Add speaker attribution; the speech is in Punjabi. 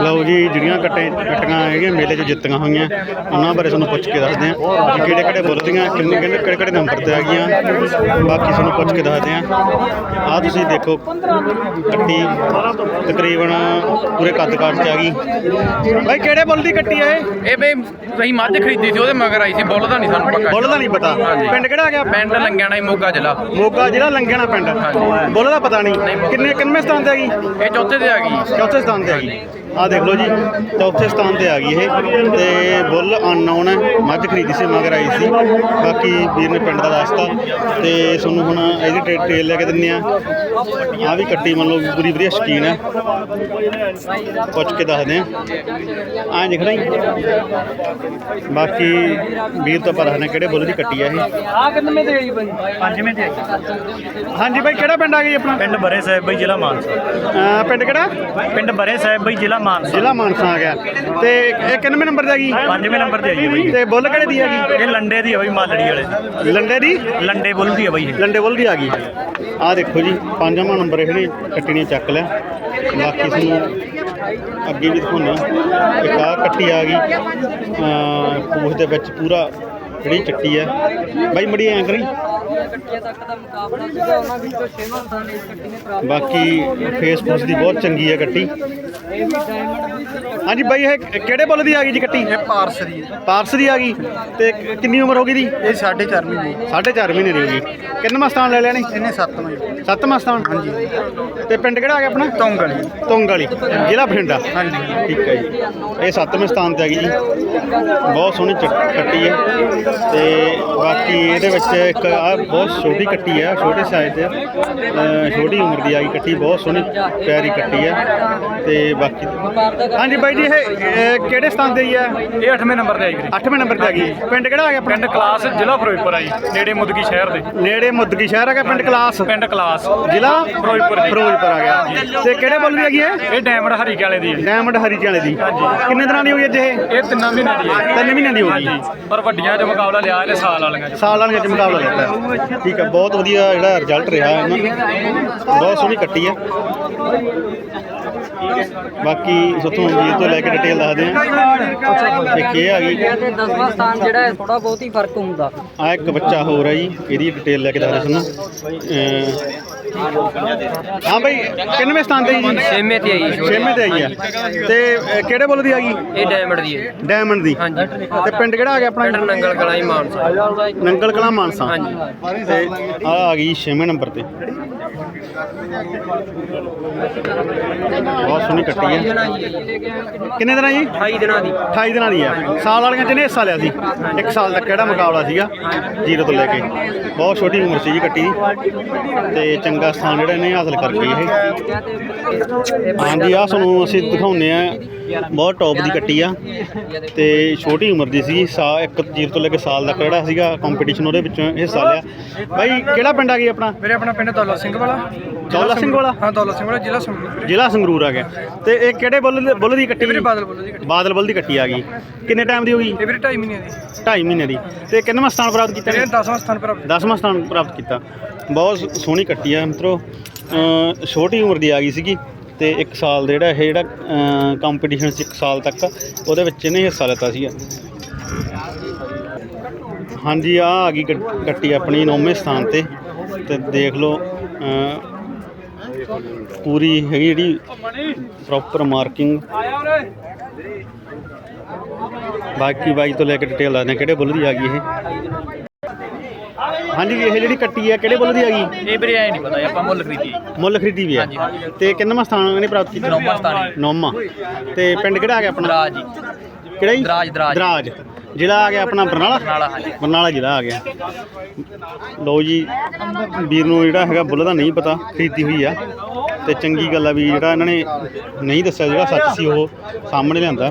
Speaker 1: ਲਓ ਜੀ ਜਿਹੜੀਆਂ ਕੱਟੇ ਕੱਟੀਆਂ ਹੈਗੀਆਂ ਮੇਲੇ 'ਚ ਜਿੱਤੀਆਂ ਹੋਈਆਂ ਉਹਨਾਂ ਬਾਰੇ ਤੁਹਾਨੂੰ ਪੁੱਛ ਕੇ ਦੱਸਦੇ ਕਿ ਕਿਹੜੇ ਕਿਹੜੇ ਬੁੱਲਦੀਆਂ ਕਿੰਨੇ ਕਿੰਨੇ ਕਿਹੜੇ ਕਿਹੜੇ ਨੰਬਰ ਤੇ ਹੈਗੀਆਂ ਬਾਕੀ ਤੁਹਾਨੂੰ ਪੁੱਛ ਕੇ ਦੱਸਦੇ ਹਾਂ। ਆਹ ਤੁਸੀਂ ਦੇਖੋ ਕੱਟੀ ਤਕਰੀਬਨ ਪੂਰੇ ਕੱਦ ਕਾਠ 'ਚ ਆ ਗਈ। ਭਾਈ ਕਿਹੜੇ ਬੁੱਲ ਦੀ ਕੱਟੀ ਹੈ ਇਹ?
Speaker 2: ਇਹ ਬਈ ਅਸੀਂ ਮੱਝ ਖਰੀਦੀ ਸੀ ਉਹਦੇ ਮਗਰ ਆਈ ਸੀ ਬੁੱਲ ਦਾ ਨਹੀਂ ਸਾਨੂੰ ਪੱਕਾ
Speaker 1: ਬੁੱਲ ਦਾ ਨਹੀਂ ਪਤਾ। ਪਿੰਡ ਕਿਹੜਾ ਆ ਗਿਆ?
Speaker 2: ਪਿੰਡ ਲੰਗਿਆਣਾ ਹੀ ਮੋਗਾ ਜ਼ਿਲ੍ਹਾ।
Speaker 1: ਮੋਗਾ ਜਿਹੜਾ ਲੰਗਿਆਣਾ ਪਿੰਡ। ਬੁੱਲ ਦਾ ਪਤਾ ਨਹੀਂ। ਕਿੰਨੇ ਕਿੰਨੇ ਸਥਾਨ ਤੇ ਹੈਗੀ
Speaker 2: ਇਹ ਚੌਥੇ ਤੇ ਆ ਗਈ।
Speaker 1: ਚੌਥੇ ਸਥਾਨ ਤੇ ਆ ਗਈ। ਆ ਦੇਖ ਲਓ ਜੀ ਚੌਥੇ ਸਥਾਨ ਤੇ ਆ ਗਈ ਇਹ ਤੇ ਬੁੱਲ ਅਨਨੋਨ ਹੈ ਮੱਝ ਖਰੀਦੀ ਸੀ ਮਗਰ ਆਈ ਸੀ। ਬਾਕੀ ਵੀਰ ਨੇ ਪਿੰਡ ਦਾ ਦੱਸਤਾ ਤੇ ਤੁਹਾਨੂੰ ਹੁਣ ਇਹਦੀ ਟ੍ਰੇ- ਟ੍ਰੇਲ ਲੈ ਕੇ ਦਿੰਨੇ ਆ। ਆ ਵੀ ਕੱਟੀ ਮੰਨ ਲਓ ਪੂਰੀ ਵਧੀਆ ਸ਼ਕੀਨ ਹੈ। ਪੁੱਛ ਕੇ ਦੱਸਦੇ ਆ। ਆ ਦੇਖਣਾ ਹੀ ਬਾਕੀ ਵੀਰ ਤੋਂ ਪਤਾ ਨੇ ਕਿਹੜੇ ਬੁੱਲ ਦੀ ਕੱਟੀ ਆ ਇਹ?
Speaker 3: ਆ ਕਿੰਨੇ ਤੇ ਗਈ ਬਾਈ?
Speaker 4: ਪੰਜਵੇਂ ਤੇ
Speaker 1: ਹਾਂਜੀ ਬਾਈ ਕਿਹੜਾ ਪਿੰਡ ਆ ਗਈ ਆਪਣਾ?
Speaker 4: ਪਿੰਡ ਬਰੇ ਸਾਹਿਬ ਬਈ ਜ਼ਿਲ੍ਹਾ ਮਾਨਸਾ।
Speaker 1: ਪਿੰਡ ਕਿਹੜਾ?
Speaker 4: ਪਿੰਡ ਬਰੇ ਸਾਹਿਬ ਬਈ ਜ਼ਿਲ੍ਹਾ ਮਾਨਸਾ।
Speaker 1: ਜ਼ਿਲ੍ਹਾ ਮਾਨਸਾ ਆ ਗਿਆ। ਤੇ ਇਹ ਕਿੰਨਵੇਂ ਨੰਬਰ ਤੇ ਆ ਗਈ?
Speaker 4: ਪੰਜਵੇਂ ਨੰਬਰ ਤੇ ਆਈ ਹੈ ਬਈ।
Speaker 1: ਤੇ ਬੁੱਲ ਕਿਹੜੇ ਦੀ ਹੈਗੀ
Speaker 4: ਇਹ ਲੰਡੇ ਦੀ ਹੈ ਬਈ ਮਾਲੜੀ ਵਾਲੇ। ਦੀ।
Speaker 1: ਲੰਡੇ ਦੀ?
Speaker 4: ਲੰਡੇ ਬੁੱਲ ਦੀ ਹੈ ਬਈ
Speaker 1: ਲੰਡੇ ਬੁੱਲ ਦੀ ਆ ਗਈ। ਆਹ ਦੇਖੋ ਜੀ ਪੰਜਵਾਂ ਨੰਬਰ ਇਹਨੇ ਕੱਟੀ ਨੇ ਚੱਕ ਲਿਆ। ਬਾਕੀ ਤੁਹਾਨੂੰ ਅੱਗੇ ਵੀ ਦਿਖਾਉਣਾ ਇੱਕ ਆਹ ਕੱਟੀ ਆ ਗਈ। ਪੂਛ ਦੇ ਵਿੱਚ ਪੂਰਾ ਜਿਹੜੀ ਚੱਟੀ ਹੈ ਬਾਈ ਮੜੀ ਐਂ ਕਰੀ।
Speaker 3: ਕੱਟੀਆਂ ਤੱਕ ਦਾ ਮੁਕਾਬਲਾ ਸੀਗਾ ਉਹਨਾਂ ਵਿੱਚੋਂ ਛੇਵਾਂ ਸਥਾਨ ਇਸ ਕੱਟੀ ਨੇ ਪ੍ਰਾਪਤ
Speaker 1: ਬਾਕੀ ਫੇਸ ਫੂਸ ਦੀ ਬਹੁਤ ਚੰਗੀ ਹੈ ਕੱਟੀ
Speaker 3: ਇਹ ਵੀ ਡਾਇਮੰਡ ਦੀ ਸੀ
Speaker 1: ਹਾਂਜੀ ਬਾਈ ਇਹ ਕਿਹੜੇ ਬੁੱਲ ਦੀ ਆ ਗਈ ਜੀ ਕੱਟੀ
Speaker 5: ਇਹ ਪਾਰਸਰੀ
Speaker 1: ਪਾਰਸ ਦੀ ਆ ਗਈ। ਤੇ ਕਿੰਨੀ ਉਮਰ ਹੋ ਗਈ ਦੀ?
Speaker 5: ਇਹ 4.5 ਮਹੀਨੇ
Speaker 1: ਸਾਢੇ ਚਾਰ ਮਹੀਨੇ ਦੀ ਹੋ ਗਈ। ਕਿੰਨਵਾਂ ਸਥਾਨ ਲੈ ਲਿਆ ਨੇ
Speaker 5: ਇਹਨੇ 7 ਮਹੀਨੇ
Speaker 1: ਸੱਤਵਾਂ ਸਥਾਨ? ਹਾਂਜੀ। ਤੇ ਪਿੰਡ ਕਿਹੜਾ ਆ ਗਿਆ ਆਪਣਾ?
Speaker 5: ਤੋਂਗਲ
Speaker 1: ਤੁੰਗ ਵਾਲੀ ਜ਼ਿਲ੍ਹਾ ਬਠਿੰਡਾ।
Speaker 5: ਹਾਂਜੀ।
Speaker 1: ਠੀਕ ਹੈ ਜੀ। ਇਹ ਸੱਤਵੇਂ ਸਥਾਨ ਤੇ ਆ ਗਈ ਜੀ। ਬਹੁਤ ਸੋਹਣੀ ਕੱਟੀ ਹੈ। ਤੇ ਬਾਕੀ ਇਹਦੇ ਵਿੱਚ ਇੱਕ ਆ ਬਹੁਤ ਛੋਟੀ ਕੱਟੀ ਹੈ ਛੋਟੇ ਸਾਈਜ਼ ਤੇ ਅਹ ਛੋਟੀ ਉਮਰ ਦੀ ਆ ਗਈ ਕੱਟੀ ਬਹੁਤ ਸੋਹਣੀ ਪਿਆਰੀ ਕੱਟੀ ਹੈ ਤੇ ਬਾਕੀ ਹਾਂਜੀ ਬਾਈ ਜੀ ਇਹ ਕਿਹੜੇ ਸਥਾਨ ਤੇ ਹੀ ਹੈ
Speaker 4: ਇਹ 8ਵੇਂ ਨੰਬਰ ਤੇ ਆਈ ਵੀਰੇ
Speaker 1: 8ਵੇਂ ਨੰਬਰ ਤੇ ਆ ਗਈ। ਪਿੰਡ ਕਿਹੜਾ ਆ ਗਿਆ
Speaker 4: ਪਿੰਡ ਕਲਾਸ ਜ਼ਿਲ੍ਹਾ ਫਿਰੋਜ਼ਪੁਰ ਆਈ ਨੇੜੇ ਮੁਦਗੀ ਸ਼ਹਿਰ ਦੇ।
Speaker 1: ਨੇੜੇ ਮੁੱਦਗੀ ਸ਼ਹਿਰ ਆ ਗਿਆ ਪਿੰਡ ਕਲਾਸ?
Speaker 4: ਪਿੰਡ ਕਲਾਸ।
Speaker 1: ਜ਼ਿਲ੍ਹਾ
Speaker 4: ਫਿਰੋਜ਼ਪੁਰ।
Speaker 1: ਫਿਰੋਜ਼ਪੁਰ ਆ ਗਿਆ। ਤੇ ਕਿਹੜੇ ਬੋਲ ਦੀ ਹੈਗੀ ਇਹ?
Speaker 4: ਇਹ ਡਾਇਮੰਡ ਹਰੀਕੇ ਵਾਲੇ ਦੀ ਹੈ
Speaker 1: ਡਾਇਮੰਡ ਹਰੀਕੇ ਵਾਲੇ ਦੀ। ਕਿੰਨੇ ਦਿਨਾਂ ਦੀ ਹੋਈ ਅੱਜ ਇਹ?
Speaker 4: ਇਹ ਤਿੰਨਾਂ ਮਹੀਨਿਆਂ ਦੀ ਹੈ
Speaker 1: ਤਿੰਨ ਮਹੀਨਿਆਂ ਦੀ ਹੋ ਗਈ।
Speaker 4: ਹਾਂਜੀ। ਪਰ ਵੱਡੀਆਂ 'ਚ ਮੁਕਾਬਲਾ ਲਿਆ ਇਹਨੇ ਸਾਲ ਵਾਲੀਆਂ 'ਚ।
Speaker 1: ਸਾਲ ਵਾਲੀਆਂ ਚ ਮੁਕਾਬਲਾ ਕੀਤਾ ਠੀਕ ਹੈ ਬਹੁਤ ਵਧੀਆ ਜਿਹੜਾ ਰਿਜ਼ਲਟ ਰਿਹਾ ਇਹਨਾਂ ਬਹੁਤ ਸੋਹਣੀ ਕੱਟੀ ਹੈ। ਬਾਕੀ ਸਤੋਂ ਵੀਰ ਤੋਂ ਲੈ ਕੇ ਡਿਟੇਲ ਦੱਸਦੇ ਆ ਇੱਕ ਇਹ ਆ ਗਈ।
Speaker 3: ਤੇ 10ਵਾਂ ਸਥਾਨ ਜਿਹੜਾ ਹੈ ਥੋੜਾ ਬਹੁਤ ਹੀ ਫ਼ਰਕ ਹੁੰਦਾ।
Speaker 1: ਆ ਇੱਕ ਬੱਚਾ ਹੋਰ ਹੈ ਜੀ ਇਹਦੀ ਡਿਟੇਲ ਲੈ ਕੇ ਦੱਸਦੇ ਸਾਨੂੰ ਅਹ ਹਾਂ ਭਾਈ ਕਿੰਨਵੇਂ ਸਥਾਨ ਤੇ ਜੀ?
Speaker 3: ਛੇਵੇਂ ਤੇ ਆਈ
Speaker 1: ਛੇਵੇਂ ਤੇ ਆਈ ਹੈ ਤੇ ਅਹ, ਕਿਹੜੇ ਬੁੱਲ ਦੀ ਆ ਗਈ?
Speaker 3: ਇਹ ਡਾਇਮੰਡ ਦੀ ਹੈ।
Speaker 1: ਡਾਇਮੰਡ ਦੀ।
Speaker 3: ਹਾਂਜੀ।
Speaker 1: ਤੇ ਪਿੰਡ ਕਿਹੜਾ ਆ ਗਿਆ ਆਪਣਾ?
Speaker 3: ਨੰਗਲ ਕਲਾ ਹੀ ਮਾਨਸਾ।
Speaker 1: ਨੰਗਲ ਕਲਾ ਮਾਨਸਾ।
Speaker 3: ਹਾਂਜੀ।
Speaker 1: ਤੇ ਆ ਆ ਗਈ 6ਵੇਂ ਨੰਬਰ ਤੇ। ਬਹੁਤ ਸੋਹਣੀ ਕੱਟੀ ਹੈ ਕਿੰਨੇ ਦਿਨਾਂ ਜੀ?
Speaker 3: 28 ਦਿਨਾਂ ਦੀ।
Speaker 1: 28 ਦਿਨਾਂ ਦੀ ਹੈ ਸਾਲ ਵਾਲੀਆਂ ਚ ਨੇ ਹਿੱਸਾ ਲਿਆ ਸੀ। ਇੱਕ ਸਾਲ ਤੱਕ ਕਿਹੜਾ ਮੁਕਾਬਲਾ ਸੀਗਾ? ਜੀਰੋ ਤੋਂ ਲੈ ਕੇ। ਬਹੁਤ ਛੋਟੀ ਉਮਰ ਸੀ ਜੀ ਕੱਟੀ ਦੀ। ਤੇ ਚੰਗਾ ਸਥਾਨ ਜਿਹੜਾ ਇਹਨੇ ਹਾਸਲ ਕਰ ਗਈ ਇਹ। ਹਾਂਜੀ ਆ ਤੁਹਾਨੂੰ ਅਸੀਂ ਦਿਖਾਉਨੇ ਆ ਬਹੁਤ ਟੌਪ ਦੀ ਕੱਟੀ ਆ। ਤੇ ਛੋਟੀ ਉਮਰ ਦੀ ਸੀ ਸਾ ਇੱਕ ਜੀਰੋ ਤੋਂ ਲੈ ਕੇ ਸਾਲ ਤੱਕ ਜਿਹੜਾ ਸੀਗਾ ਕੰਪੀਟੀਸ਼ਨ ਉਹਦੇ ਵਿੱਚੋਂ ਹਿੱਸਾ ਲਿਆ। ਬਾਈ ਕਿਹੜਾ ਪਿੰਡ ਆ ਗਈ ਆਪਣਾ?
Speaker 5: ਮੇਰੇ ਆਪਣਾ ਪਿੰਡ ਦੌਲਾ ਸਿੰਘ ਵਾਲਾ।
Speaker 1: ਦੌਲਾ ਸਿੰਘ ਵਾਲਾ?
Speaker 5: ਹਾਂ ਦੌਲਾ ਸਿੰਘ ਵਾਲਾ ਜ਼ਿਲ੍ਹਾ ਸੰਗਰੂਰ।
Speaker 1: ਜ਼ਿਲ੍ਹਾ ਸੰਗਰੂਰ ਆ ਗਿਆ। ਤੇ ਇਹ ਕਿਹੜੇ ਬੁੱਲ ਦੇ- ਬੁੱਲ ਦੀ ਕੱਟੀ?
Speaker 5: ਵੀਰੇ ਬਾਦਲ ਬੋਲੋ ਜੀ
Speaker 1: ਬਾਦਲ ਬੁੱਲ ਦੀ ਕੱਟੀ ਆ ਗਈ। ਕਿੰਨੇ ਟਾਈਮ ਦੀ ਹੋ ਗਈ?
Speaker 5: ਇਹ ਵੀਰੇ 2.5 ਮਹੀਨੇ ਦੀ।
Speaker 1: 2.5 ਮਹੀਨੇ ਦੀ। ਤੇ ਕਿੰਨਵਾਂ ਸਥਾਨ ਪ੍ਰਾਪਤ ਕੀਤਾ?
Speaker 5: ਇਹ 10ਵਾਂ ਸਥਾਨ ਪ੍ਰਾਪਤ
Speaker 1: 10ਵਾਂ ਸਥਾਨ ਪ੍ਰਾਪਤ ਕੀਤਾ। ਬਹੁਤ ਸੋਹਣੀ ਕੱਟੀ ਆ ਮਿੱਤਰੋ। ਛੋਟੀ ਉਮਰ ਦੀ ਆ ਗਈ ਸੀਗੀ। ਤੇ 1 ਸਾਲ ਦਾ ਜਿਹੜਾ ਇਹ ਜਿਹੜਾ ਕੰਪੀਟੀਸ਼ਨ ਸੀ 1 ਸਾਲ ਤੱਕ ਉਹਦੇ ਵਿੱਚ ਇਹਨੇ ਹਿੱਸਾ ਲਿੱਤਾ ਸੀਗਾ। ਹਾਂਜੀ ਆ ਆ ਗਈ ਕੱਟ- ਆਪਣੀ ਨੌਵੇਂ ਸਥਾਨ ਤੇ। ਤੇ ਦੇਖ ਲਓ ਪੂਰੀ ਹੈਗੀ ਜਿਹੜੀ ਪ੍ਰੋਪਰ ਮਾਰਕਿੰਗ ਬਾਕੀ ਬਾਈ ਤੋਂ ਲੈ ਕੇ ਡਿਟੇਲ ਹਾਂ ਕਿਹੜੇ ਬੁੱਲ ਦੀ ਆ ਗਈ ਇਹ। ਹਾਂਜੀ ਇਹ ਜਿਹੜੀ ਕੱਟੀ ਹੈ ਕਿਹੜੇ ਬੁੱਲ ਦੀ ਆ ਗਈ?
Speaker 2: ਇਹ ਵੀਰੇ ਐ ਨਹੀਂ ਪਤਾ ਆਪਾਂ ਮੁੱਲ ਖਰੀਦੀ
Speaker 1: ਮੁੱਲ ਖਰੀਦੀ ਵੀ ਹੈ ਤੇ ਕਿੰਨਵਾਂ ਸਥਾਨ ਇਹਨੇ ਪ੍ਰਾਪਤ ਕੀਤਾ?
Speaker 2: ਨੌਵਾਂ ਸਥਾਨ
Speaker 1: ਨੌਵਾਂ। ਤੇ ਪਿੰਡ ਕਿਹੜਾ ਆ ਗਿਆ ਆਪਣਾ?
Speaker 2: ਦਰਾਜ ਜੀ।
Speaker 1: ਕਿਹੜਾ ਜੀ?
Speaker 2: ਦਰਾਜ, ਦਰਾਜ।
Speaker 1: ਦਰਾਜ। ਜ਼ਿਲ੍ਹਾ ਆ ਗਿਆ ਆਪਣਾ ਬਰਨਾਲਾ?
Speaker 2: ਬਰਨਾਲਾ,
Speaker 1: ਜ਼ਿਲ੍ਹਾ ਆ ਗਿਆ। ਲਓ ਜੀ ਵੀਰ ਨੂੰ ਜਿਹੜਾ ਹੈਗਾ ਬੁੱਲ ਦਾ ਨਹੀਂ ਪਤਾ ਖਰੀਦੀ ਹੋਈ ਆ। ਤੇ ਚੰਗੀ ਗੱਲ ਆ ਵੀ ਜਿਹੜਾ ਇਹਨਾਂ ਨੇ ਨਹੀਂ ਦੱਸਿਆ ਜਿਹੜਾ ਸੱਚ ਸੀ ਉਹ ਸਾਹਮਣੇ ਲਿਆਂਦਾ।